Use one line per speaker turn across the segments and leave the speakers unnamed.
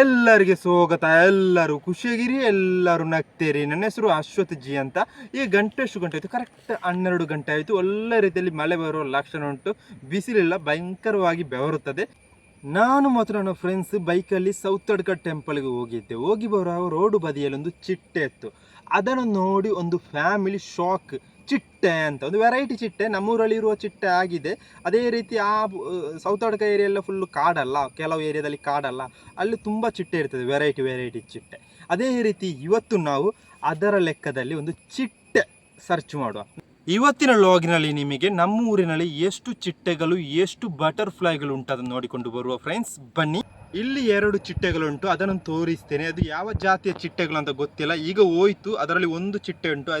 ಎಲ್ಲರಿಗೆ ಸ್ವಾಗತ, ಎಲ್ಲರೂ ಖುಷಿಯಾಗಿರಿ, ಎಲ್ಲರೂ ನಗ್ತೇರಿ. ನನ್ನ ಹೆಸರು ಅಶ್ವಥ್ ಜಿ ಅಂತ. ಈ ಗಂಟೆ ಎಷ್ಟು ಗಂಟೆ ಆಯಿತು. ಕರೆಕ್ಟ್ ಹನ್ನೆರಡು ಗಂಟೆ ಆಯಿತು. ಒಳ್ಳೆ ರೀತಿಯಲ್ಲಿ ಮಳೆ ಬರುವ ಲಕ್ಷಣ ಉಂಟು. ಬಿಸಿಲಿಲ್ಲ ಭಯಂಕರವಾಗಿ ಬೆವರುತ್ತದೆ. ನಾನು ಮತ್ತು ನನ್ನ ಫ್ರೆಂಡ್ಸ್ ಬೈಕಲ್ಲಿ ಸೌತಡ್ಕ ಟೆಂಪಲ್ಗೆ ಹೋಗಿದ್ದೆ. ಹೋಗಿ ಬರೋ ರೋಡು ಬದಿಯಲ್ಲಿ ಒಂದು ಚಿಟ್ಟೆ ಇತ್ತು. ಅದನ್ನು ನೋಡಿ ಒಂದು ಫ್ಯಾಮಿಲಿ ಶಾಕ್ ಚಿಟ್ಟೆ ಅಂತ, ಒಂದು ವೆರೈಟಿ ಚಿಟ್ಟೆ ನಮ್ಮೂರಲ್ಲಿ ಇರುವ ಚಿಟ್ಟೆ ಆಗಿದೆ. ಅದೇ ರೀತಿ ಆ ಸೌತ್ ಅಡ್ಕ ಎಲ್ಲ ಫುಲ್ಲು ಕಾಡಲ್ಲ, ಕೆಲವು ಏರಿಯಾದಲ್ಲಿ ಕಾಡಲ್ಲ. ಅಲ್ಲಿ ತುಂಬ ಚಿಟ್ಟೆ ಇರ್ತದೆ ವೆರೈಟಿ ವೆರೈಟಿ ಚಿಟ್ಟೆ. ಅದೇ ರೀತಿ ಇವತ್ತು ನಾವು ಅದರ ಲೆಕ್ಕದಲ್ಲಿ ಒಂದು ಚಿಟ್ಟೆ ಸರ್ಚ್ ಮಾಡುವ ಇವತ್ತಿನ ಲಾಗಿನಲ್ಲಿ ನಿಮಗೆ ನಮ್ಮ ಊರಿನಲ್ಲಿ ಎಷ್ಟು ಚಿಟ್ಟೆಗಳು, ಎಷ್ಟು ಬಟರ್ಫ್ಲೈಗಳು ಉಂಟು ನೋಡಿಕೊಂಡು ಬರುವ ಫ್ರೆಂಡ್ಸ್ ಬನ್ನಿ. ಇಲ್ಲಿ ಎರಡು ಚಿಟ್ಟೆಗಳುಂಟು ಅದನ್ನು ತೋರಿಸ್ತೇನೆ. ಅದು ಯಾವ ಜಾತಿಯ ಚಿಟ್ಟೆಗಳು ಅಂತ ಗೊತ್ತಿಲ್ಲ. ಈಗ ಹೋಯ್ತು, ಅದರಲ್ಲಿ ಒಂದು ಚಿಟ್ಟೆ ಉಂಟು.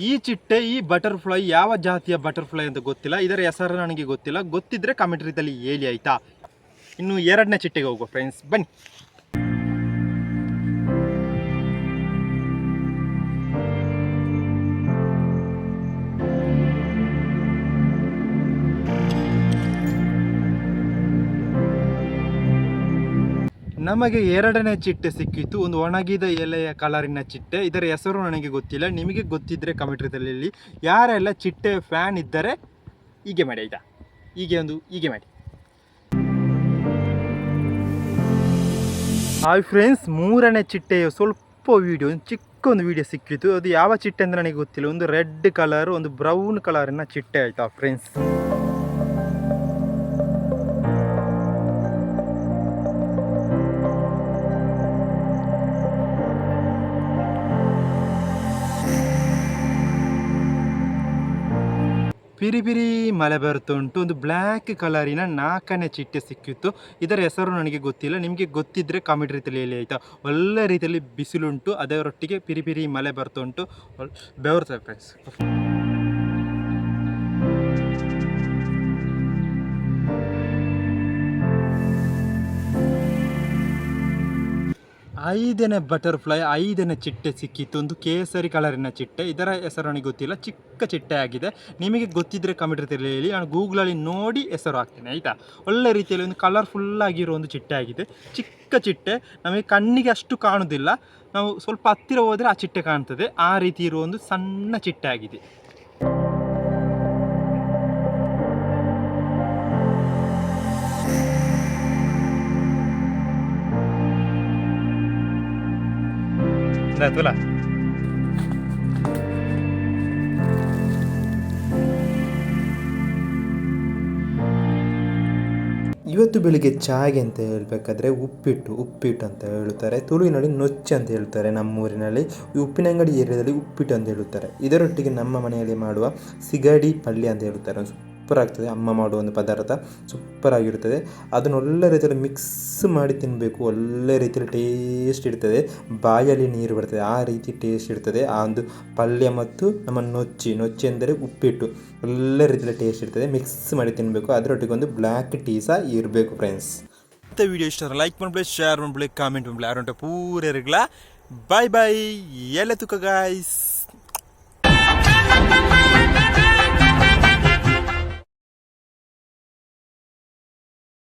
ಈ ಚಿಟ್ಟೆ, ಈ ಬಟರ್ಫ್ಲೈ ಯಾವ ಜಾತಿಯ ಬಟರ್ಫ್ಲೈ ಅಂತ ಗೊತ್ತಿಲ್ಲ. ಇದರ ಹೆಸರು ನನಗೆ ಗೊತ್ತಿಲ್ಲ. ಗೊತ್ತಿದ್ರೆ ಕಮೆಂಟ್ ರೀತಿಯಲ್ಲಿ ಹೇಳಿ ಆಯ್ತಾ? ಇನ್ನು ಎರಡನೇ ಚಿಟ್ಟೆಗೆ ಹೋಗುವ ಫ್ರೆಂಡ್ಸ್ ಬನ್ನಿ. ನಮಗೆ ಎರಡನೇ ಚಿಟ್ಟೆ ಸಿಕ್ಕಿತ್ತು. ಒಂದು ಒಣಗಿದ ಎಲೆಯ ಕಲರಿನ ಚಿಟ್ಟೆ. ಇದರ ಹೆಸರು ನನಗೆ ಗೊತ್ತಿಲ್ಲ. ನಿಮಗೆ ಗೊತ್ತಿದ್ದರೆ ಕಮೆಂಟ್ರಿದಲ್ಲಿ ಯಾರೆಲ್ಲ ಚಿಟ್ಟೆ ಫ್ಯಾನ್ ಇದ್ದರೆ ಹೀಗೆ ಮಾಡಿ, ಆಯಿತಾ? ಹೀಗೆ ಒಂದು, ಹೀಗೆ ಮಾಡಿ. ಹಾಯ್ ಫ್ರೆಂಡ್ಸ್ ಮೂರನೇ ಚಿಟ್ಟೆಯ ಸ್ವಲ್ಪ ವಿಡಿಯೋ ಒಂದು ಚಿಕ್ಕ ಒಂದು ವಿಡಿಯೋ ಸಿಕ್ಕಿತ್ತು. ಅದು ಯಾವ ಚಿಟ್ಟೆ ಅಂದರೆ ನನಗೆ ಗೊತ್ತಿಲ್ಲ. ಒಂದು ರೆಡ್ ಕಲರ್ ಒಂದು ಬ್ರೌನ್ ಕಲರಿನ ಚಿಟ್ಟೆ, ಆಯಿತಾ ಫ್ರೆಂಡ್ಸ್ ಪಿರಿ ಪಿರಿ ಮಳೆ ಬರ್ತುಂಟು ಒಂದು ಬ್ಲ್ಯಾಕ್ ಕಲರಿನ ನಾಲ್ಕನೇ ಚಿಟ್ಟೆ ಸಿಕ್ಕಿತ್ತು. ಇದರ ಹೆಸರು ನನಗೆ ಗೊತ್ತಿಲ್ಲ. ನಿಮಗೆ ಗೊತ್ತಿದ್ದರೆ ಕಾಮೆಂಟ್ ರೀತಿಯಲ್ಲಿ ಹೇಳಿ ಆಯಿತಾ? ಒಳ್ಳೆ ರೀತಿಯಲ್ಲಿ ಬಿಸಿಲುಂಟು ಅದರೊಟ್ಟಿಗೆ ಪಿರಿ ಪಿರಿ ಮಳೆ ಬರ್ತುಂಟು ಉಂಟು. ಬೆವರ್ತದೆ ಫ್ರೆಂಡ್ಸ್ ಐದನೇ ಬಟರ್ಫ್ಲೈ, ಐದನೇ ಚಿಟ್ಟೆ ಸಿಕ್ಕಿತ್ತು. ಒಂದು ಕೇಸರಿ ಕಲರಿನ ಚಿಟ್ಟೆ. ಇದರ ಹೆಸರು ನನಗೆ ಗೊತ್ತಿಲ್ಲ. ಚಿಕ್ಕ ಚಿಟ್ಟೆ ಆಗಿದೆ. ನಿಮಗೆ ಗೊತ್ತಿದ್ದರೆ ಕಮೆಂಟ್ ಹೇಳಿ ನಾನು ಗೂಗಲಲ್ಲಿ ನೋಡಿ ಹೆಸರು ಹಾಕ್ತೇನೆ, ಆಯಿತಾ? ಒಳ್ಳೆ ರೀತಿಯಲ್ಲಿ ಒಂದು ಕಲರ್ಫುಲ್ ಆಗಿರೋ ಒಂದು ಚಿಟ್ಟೆ ಆಗಿದೆ. ಚಿಕ್ಕ ಚಿಟ್ಟೆ. ನಮಗೆ ಕಣ್ಣಿಗೆ ಅಷ್ಟು ಕಾಣುವುದಿಲ್ಲ ನಾವು ಸ್ವಲ್ಪ ಹತ್ತಿರ ಹೋದರೆ ಆ ಚಿಟ್ಟೆ ಕಾಣ್ತದೆ. ಆ ರೀತಿ ಇರುವ ಒಂದು ಸಣ್ಣ ಚಿಟ್ಟೆ ಆಗಿದೆ. ತುಲ
ಇವತ್ತು ಬೆಳಿಗ್ಗೆ ಚಾಗೆ ಅಂತ ಹೇಳಬೇಕಾದ್ರೆ ಉಪ್ಪಿಟ್ಟು ಉಪ್ಪಿಟ್ಟು ಅಂತ ಹೇಳುತ್ತಾರೆ ತುಳುವಿನಲ್ಲಿ ನೊಚ್ಚು ಅಂತ ಹೇಳ್ತಾರೆ ನಮ್ಮೂರಿನಲ್ಲಿ. ಈ ಉಪ್ಪಿನ ಅಂಗಡಿ ಏರಿಯಾದಲ್ಲಿ ಉಪ್ಪಿಟ್ಟು ಅಂತ ಹೇಳುತ್ತಾರೆ ಇದರೊಟ್ಟಿಗೆ ನಮ್ಮ ಮನೆಯಲ್ಲಿ ಮಾಡುವ ಸಿಗಡಿ ಪಲ್ಯ ಅಂತ ಹೇಳುತ್ತಾರೆ ಸೂಪರ್ ಆಗ್ತದೆ. ಅಮ್ಮ ಮಾಡುವ ಒಂದು ಪದಾರ್ಥ ಸೂಪರ್ ಆಗಿರುತ್ತದೆ. ಅದನ್ನು ಒಳ್ಳೆ ರೀತಿಯಲ್ಲಿ ಮಿಕ್ಸ್ ಮಾಡಿ ತಿನ್ನಬೇಕು ಒಳ್ಳೆ ರೀತಿಯಲ್ಲಿ ಟೇಸ್ಟ್ ಇರ್ತದೆ. ಬಾಯಲ್ಲಿ ನೀರು ಬರ್ತದೆ. ಆ ರೀತಿ ಟೇಸ್ಟ್ ಇರ್ತದೆ. ಆ ಒಂದು ಪಲ್ಯ ಮತ್ತು ನಮ್ಮ ನೊಚ್ಚಿ ನೊಚ್ಚಿ ಎಂದರೆ ಉಪ್ಪಿಟ್ಟು. ಒಳ್ಳೆ ರೀತಿಯಲ್ಲಿ ಟೇಸ್ಟ್ ಇರ್ತದೆ. ಮಿಕ್ಸ್ ಮಾಡಿ ತಿನ್ನಬೇಕು ಅದರೊಟ್ಟಿಗೆ ಒಂದು ಬ್ಲ್ಯಾಕ್ ಟೀ ಸಹ ಇರಬೇಕು ಫ್ರೆಂಡ್ಸ್
ಮತ್ತೆ ವಿಡಿಯೋ ಇಷ್ಟ ಲೈಕ್ ಮಾಡ್ಬಿಡಿ ಶೇರ್ ಮಾಡ್ಬಿಡಿ ಕಾಮೆಂಟ್ ಮಾಡ್ಬಿಡಿ. ಯಾರು ಪೂರ ಇರಲ್ಲ ಬಾಯ್ ಬಾಯ್ ಎಲ್ಲ ತುಕ ಗಾಯ್ಸ್